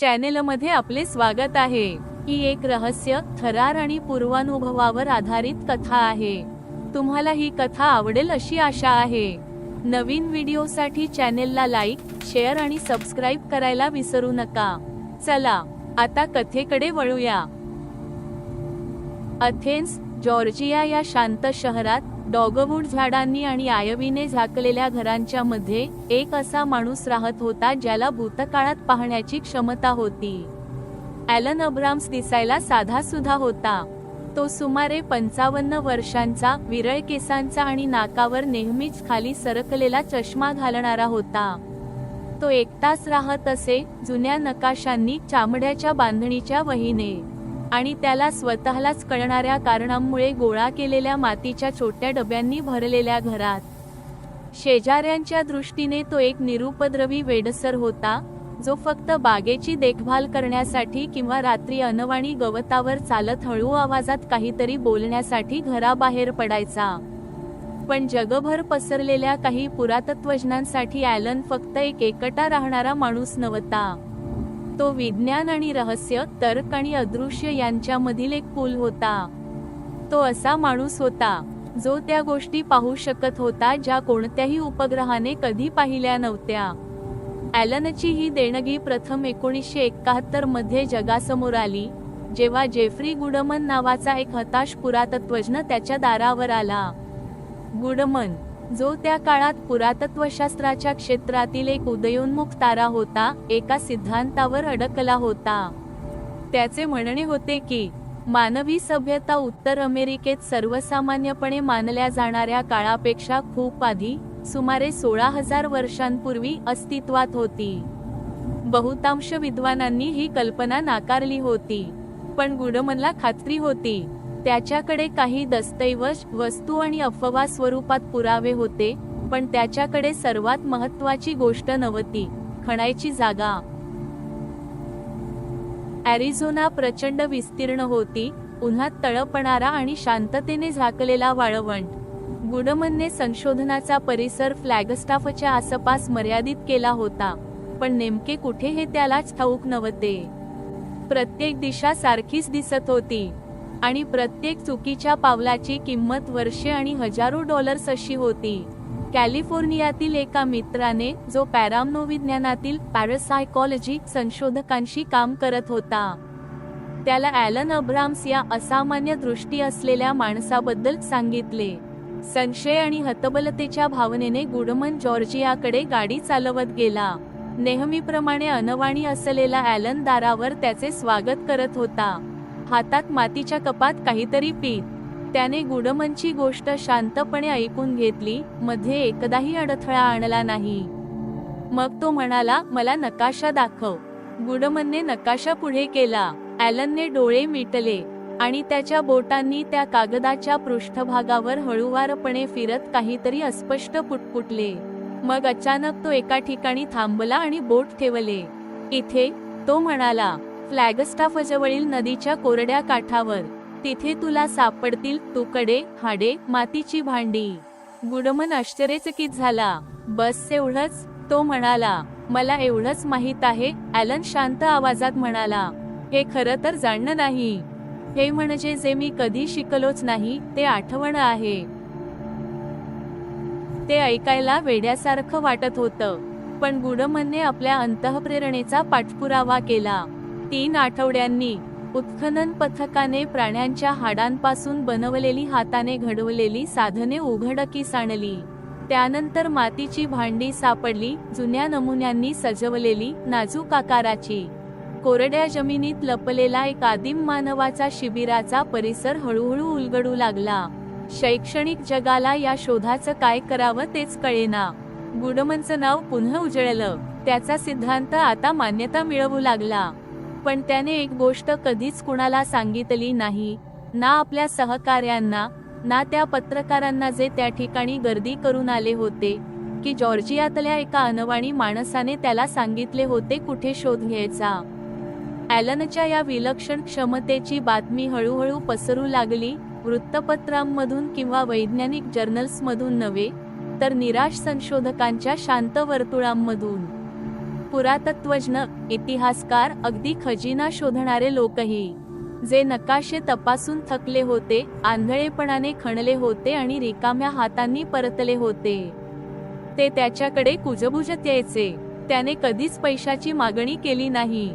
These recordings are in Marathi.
चॅनेलमध्ये आपले स्वागत आहे. ही एक रहस्य थरार आणि पूर्वानुभवावर आधारित कथा आहे. तुम्हाला ही कथा आवडेल अशी आशा आहे. नवीन व्हिडिओसाठी चॅनेलला लाईक शेअर आणि सबस्क्राईब करायला विसरू नका. चला आता कथेकडे वळूया. अथेन्स जॉर्जिया या शांत शहरात डॉगवूड झाडांनी आणि आयवीने झाकलेल्या घरांच्या मध्ये एक असा माणूस राहत होता ज्याला भूतकाळात पाहण्याची क्षमता होती. ॲलन अब्राम्स दिसायला साधा सुधा होता. तो सुमारे पंचावन्न वर्षांचा विरळ केसांचा आणि नाकावर नेहमीच खाली सरकलेला चष्मा घालणारा होता. तो एकटाच राहत असे जुन्या नकाशांनी चामड्याच्या बांधणीच्या वहीने. आणि त्याला स्वतःलाच कळणाऱ्या कारणांमुळे गोळा केलेल्या मातीच्या छोट्या डब्यांनी भरलेल्या घरात. शेजाऱ्यांच्या दृष्टीने तो एक निरुपद्रवी वेडसर होता जो फक्त बागेची देखभाल करण्यासाठी किंवा रात्री अनवाणी गवतावर चालत हळू आवाजात काहीतरी बोलण्यासाठी घराबाहेर पडायचा. पण जगभर पसरलेल्या काही पुरातत्वज्ञांसाठी ॲलन फक्त एक एकटा राहणारा माणूस नव्हता. तो विज्ञान आणि रहस्य तर्क आणि अदृश्य यांच्यामधील एक पूल होता. तो असा माणूस होता जो त्या गोष्टी पाहू शकत होता ज्या कोणत्याही उपग्रहाने कधी पाहिल्या नव्हत्या. ॲलनची ही देणगी प्रथम एकोणीसशे एकाहत्तरमध्ये जगासमोर आली जेव्हा जेफ्री गुडमन नावाचा एक हताश पुरातत्वज्ञ त्याच्या दारावर आला. गुडमन जो त्या काळात पुरातत्वशास्त्राच्या क्षेत्रातील एक उदयोन्मुख तारा होता एका सिद्धांतावर अडकला होता. त्याचे म्हणणे होते की मानवी सभ्यता उत्तर अमेरिकेत सर्वसामान्यपणे मानल्या जाणाऱ्या काळापेक्षा खूप आधी सुमारे सोळा हजार वर्षांपूर्वी अस्तित्वात होती. बहुतांश विद्वानांनी ही कल्पना नाकारली होती. पण गुडमनला खात्री होती. त्याच्याकडे काही दस्तऐवज वस्तू आणि अफवा स्वरूपात पुरावे होते पण त्याच्याकडे सर्वात महत्वाची गोष्ट नव्हती खणायची जागा. ॲरिझोना प्रचंड विस्तीर्ण होती उन्हात तळपणारा आणि शांततेने झाकलेला वाळवंट. गुडमनने संशोधनाचा परिसर फ्लॅगस्टाफच्या आसपास मर्यादित केला होता पण नेमके कुठे हे त्यालाच ठाऊक नव्हते. प्रत्येक दिशा सारखीच दिसत होती. आणि प्रत्येक चुकीच्या पावलाची किंमत वर्षे आणि हजारो डॉलर्स अशी होती. कॅलिफोर्नियातील एका मित्राने जो पॅरामनोविज्ञानातील पॅरासायकॉलॉजी संशोधकांशी काम करत होता. त्याला ॲलन अब्राम्स या असामान्य दृष्टी असलेल्या माणसाबद्दल सांगितले. संशय आणि हतबलतेच्या भावनेने गुडमन जॉर्जियाकडे गाडी चालवत गेला. नेहमीप्रमाणे अनवाणी असलेला ॲलन दारावर त्याचे स्वागत करत होता. हातात मातीच्या कपात काहीतरी पीत. त्याने गुडमनची गोष्ट शांतपणे ऐकून घेतली मध्ये एकदाही अडथळा आणला नाही. मग तो म्हणाला मला नकाशा दाखव. गुडमनने नकाशा पुढे केला. ॲलनने डोळे मिटले आणि त्याच्या बोटांनी त्या कागदाच्या पृष्ठभागावर हळूवारपणे फिरत काहीतरी अस्पष्ट पुटपुटले. मग अचानक तो एका ठिकाणी थांबला आणि बोट ठेवले. इथे तो म्हणाला. फ्लॅगस्टाफजवळील नदीच्या कोरड्या काठावर. तिथे तुला सापडतील तुकडे हाडे मातीची भांडी. गुडमन आश्चर्यचकित झाला. बस एवढंच? तो म्हणाला. मला एवढंच माहीत आहे ॲलन शांत आवाजात म्हणाला. हे खरं तर जाणणं नाही. हे म्हणजे जे मी कधी शिकलोच नाही ते आठवण आहे. ते ऐकायला वेड्यासारखं वाटत होतं. पण गुडमनने आपल्या अंतःप्रेरणेचा पाठपुरावा केला. तीन आठवड्यांनी उत्खनन पथकाने प्राण्यांच्या हाडांपासून बनवलेली हाताने घडवलेली साधने उघडकीस आणली. त्यानंतर मातीची भांडी सापडली जुन्या नमुन्यांनी सजवलेली नाजूक आकाराची. कोरड्या जमिनीत लपलेला एक आदिम मानवाचा शिबिराचा परिसर हळूहळू उलगडू लागला. शैक्षणिक जगाला या शोधाचं काय करावं तेच कळेना. गुडमनचं नाव पुन्हा उजळलं. त्याचा सिद्धांत आता मान्यता मिळवू लागला. पण त्याने एक गोष्ट कधीच कुणाला सांगितली नाही. ना आपल्या सहकार्यांना ना त्या पत्रकारांना जे त्या ठिकाणी गर्दी करून आले होते की जॉर्जियातल्या एका अनवाणी माणसाने त्याला सांगितले होते कुठे शोध घ्यायचा. ॲलनच्या या विलक्षण क्षमतेची बातमी हळूहळू पसरू लागली वृत्तपत्रांमधून किंवा वैज्ञानिक जर्नल्समधून नव्हे तर निराश संशोधकांच्या शांत वर्तुळांमधून. पुरातत्वज्ञ इतिहासकार अगदी खजिना शोधणारे लोकही जे नकाशे तपासून थकले होते आंधळेपणाने खणले होते आणि रिकाम्या हातांनी परतले होते. ते त्याच्याकडे कुजबुजत यायचे. त्याने कधीच पैशाची मागणी केली नाही.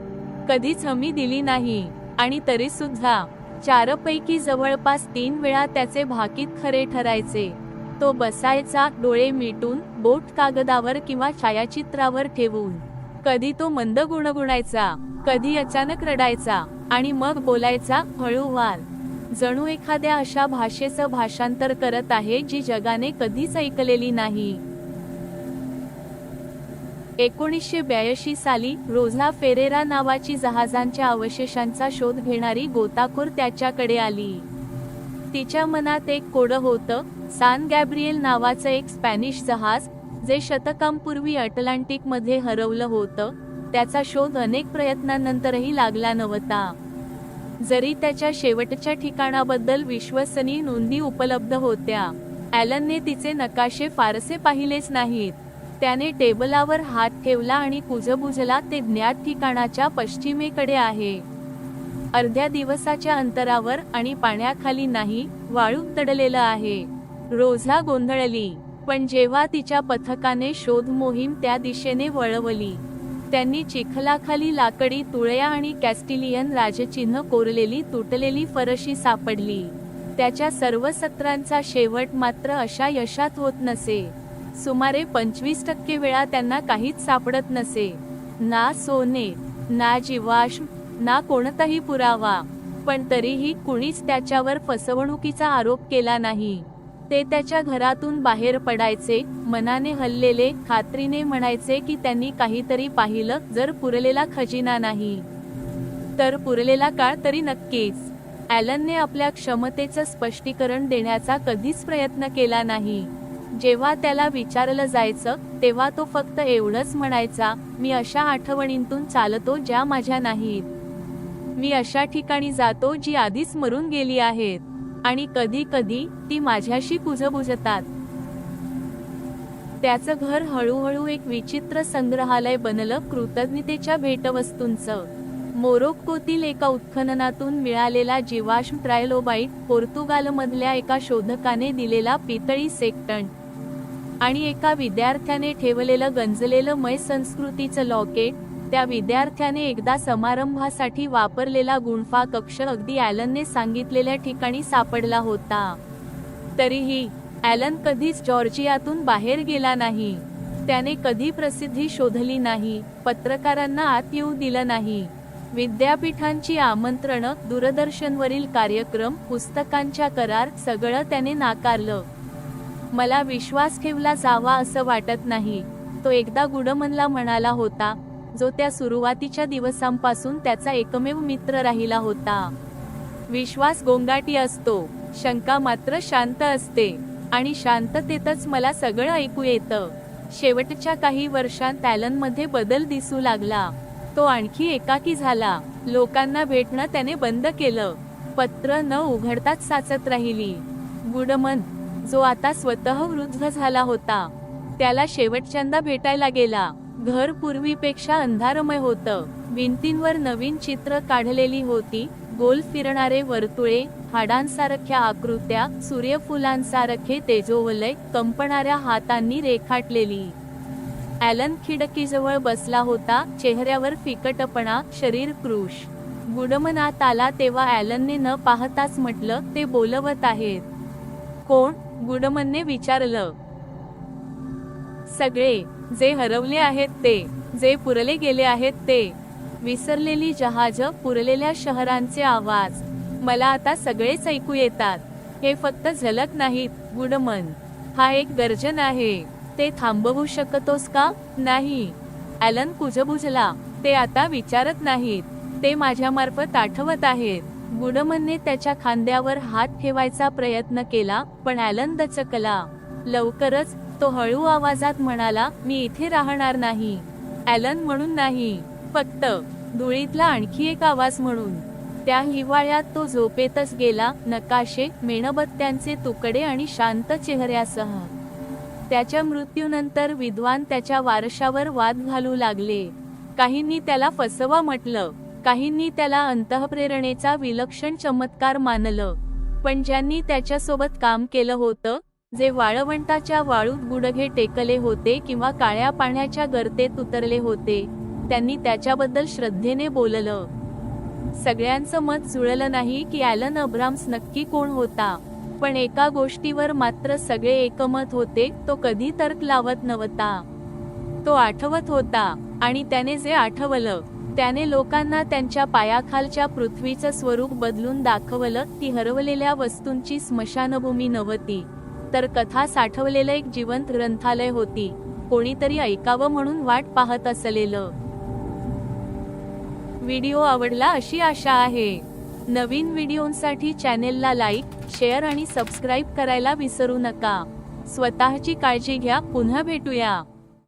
कधीच हमी दिली नाही. आणि तरी सुद्धा चारपैकी जवळपास तीन वेळा त्याचे भाकीत खरे ठरायचे. तो बसायचा डोळे मिटून बोट कागदावर किंवा छायाचित्रावर ठेवून. कधी तो मंद गुणगुणायचा कधी अचानक रडायचा आणि मग बोलायचा हळूवार जणू एखाद्या अशा भाषेचं भाषांतर करत आहे जी जगाने कधीच ऐकलेली नाही. एकोणीसशे ब्याऐंशी साली रोझा फेरेरा नावाची जहाजांच्या अवशेषांचा शोध घेणारी गोताखोर त्याच्याकडे आली. तिच्या मनात एक कोडं होतं सान गॅब्रिएल नावाचं एक स्पॅनिश जहाज जे शतकांपूर्वी अटलांटिकमध्ये हरवलं होतं त्याचा शोध अनेक प्रयत्नांनंतरही लागला नव्हता. जरी त्याच्या शेवटच्या ठिकाणाबद्दल विश्वसनीय नोंदी उपलब्ध होत्या ॲलनने तिचे नकाशे फारसे पाहिलेच नाहीत. त्याने टेबलावर हात ठेवला आणि कुजबुजला ते ज्ञात ठिकाणाच्या पश्चिमेकडे आहे. अर्ध्या दिवसाच्या अंतरावर आणि पाण्याखाली नाही वाळूत दडलेलं आहे. रोझा गोंधळली. पण जेव्हा तिच्या पथकाने शोध मोहीम त्या दिशेने वळवली त्यांनी चिखलाखाली लाकडी तुळया आणि कॅस्टिलियन राजचिन्ह कोरलेली तुटलेली फरशी सापडली. त्याच्या सर्व सत्रांचा शेवट मात्र अशा यशात होत नसे. सुमारे पंचवीस टक्के वेळा त्यांना काहीच सापडत नसे. ना सोने ना जीवाश्म ना कोणताही पुरावा. पण तरीही कुणीच त्याच्यावर फसवणुकीचा आरोप केला नाही. ते त्याच्या घरातून बाहेर पडायचे मनाने हल्लेले खात्रीने म्हणायचे की त्यांनी काहीतरी पाहिलं जर पुरलेला खजिना नाही. तर पुरलेला काळ तरी नक्कीच. ॲलनने आपल्या क्षमतेचं स्पष्टीकरण देण्याचा कधीच प्रयत्न केला नाही. जेव्हा त्याला विचारलं जायचं तेव्हा तो फक्त एवढंच म्हणायचा मी अशा आठवणींतून चालतो ज्या माझ्या नाहीत. मी अशा ठिकाणी जातो जी आधीच मरून गेली आहेत. आणि कधी कधी ती माझ्याशी कुजबुजतात. त्याचं घर हळूहळू एक विचित्र संग्रहालय बनलं कृतज्ञतेच्या भेटवस्तूंचं. मोरोक्कोतील एका उत्खननातून मिळालेला जीवाश्म ट्रायलोबाईट पोर्तुगालमधल्या एका शोधकाने दिलेला पितळी सेक्टन आणि एका विद्यार्थ्याने ठेवलेलं गंजलेलं मय संस्कृतीचं लॉकेट त्या विद्यार्थ्याने एकदा समारंभासाठी वापरलेला गुणफा कक्ष अगदी ॲलनने सांगितलेल्या ठिकाणी सापडला होता. तरीही ॲलन कधीच जॉर्जियातून बाहेर गेला नाही. त्याने कधी प्रसिद्धी शोधली नाही पत्रकारांना आत येऊ दिलं नाही. विद्यापीठांची आमंत्रणं दूरदर्शनवरील कार्यक्रम पुस्तकांच्या करार सगळं त्याने नाकारलं. मला विश्वास ठेवला जावा असं वाटत नाही तो एकदा गुडमनला म्हणाला होता. जो त्या सुरुवातीच्या दिवसांपासून त्याचा एकमेव मित्र राहिला होता. विश्वास गोंगाटी असतो. शंका मात्र शांत असते. आणि शांततेतच मला सगळं ऐकू येतं. शेवटच्या काही वर्षांत मध्ये बदल दिसू लागला. तो आणखी एकाकी झाला. लोकांना भेटणं त्याने बंद केलं. पत्र न उघडताच साचत राहिली. गुडमन जो आता स्वतः वृद्ध झाला होता. त्याला शेवटच्यांदा भेटायला गेला. घर पूर्वीपेक्षा अंधारमय होतं. भिंतींवर नवीन चित्र काढलेली होती. गोल फिरणारे वर्तुळे हाडांसारख्या आकृत्या सूर्यफुलांसारखे तेजोवलय कंपणाऱ्या हातांनी रेखाटलेली. ॲलन खिडकीजवळ बसला होता. चेहऱ्यावर फिकटपणा शरीर कृश गुडमनात आला तेव्हा ॲलनने न पाहताच म्हटलं ते बोलवत आहेत. कोण? गुडमनने विचारलं. सगळे. जे हरवले आहेत ते जे पुरले गेले आहेत ते. विसरलेली जहाज पुरलेल्या शहरांचे आवाज. मला आता सगळेच ऐकू येतात. हे फक्त झलक नाहीत गुडमन हा एक गर्जन आहे. ते थांबवू शकतोस का? नाही. ॲलन कुजबुजला. ते आता विचारत नाहीत. ते माझ्यामार्फत आठवत आहेत. गुडमनने त्याच्या खांद्यावर हात ठेवायचा प्रयत्न केला पण ॲलन दचकला. लवकरच तो हळू आवाजात म्हणाला मी इथे राहणार नाही. ॲलन म्हणून नाही फक्त धुळीतला आणखी एक आवाज म्हणून. त्या हिवाळ्यात तो झोपेतच गेला नकाशे मेणबत्त्यांचे तुकडे आणि शांत चेहऱ्यासह. त्याच्या मृत्यूनंतर विद्वान त्याच्या वारशावर वाद घालू लागले. काहींनी त्याला फसवा म्हटलं काहींनी त्याला अंतःप्रेरणेचा विलक्षण चमत्कार मानलं. पण ज्यांनी त्याच्यासोबत काम केलं होतं जे वाळवंटाच्या वाळूत गुडघे टेकले होते किंवा काळ्या पाण्याच्या गर्तेत उतरले होते त्यांनी त्याच्याबद्दल श्रद्धेने बोललं. सगळ्यांचं मत जुळलं नाही की ॲलन अब्राम्स नक्की कोण होता पण एका गोष्टीवर मात्र सगळे एकमत होते तो कधी तर्क लावत नव्हता. तो आठवत होता आणि त्याने जे आठवलं त्याने लोकांना त्यांच्या पायाखालच्या पृथ्वीचं स्वरूप बदलून दाखवलं ती हरवलेल्या वस्तूंची स्मशानभूमी नव्हती. तर कथा साठवलेलं एक जिवंत ग्रंथालय होती. कोणीतरी ऐकावं म्हणून वाट पाहत असलेलं. व्हिडिओ आवडला अशी आशा आहे. नवीन व्हिडिओंसाठी चॅनेलला लाईक शेअर आणि सबस्क्राईब करायला विसरू नका. स्वतःची काळजी घ्या. पुन्हा भेटूया.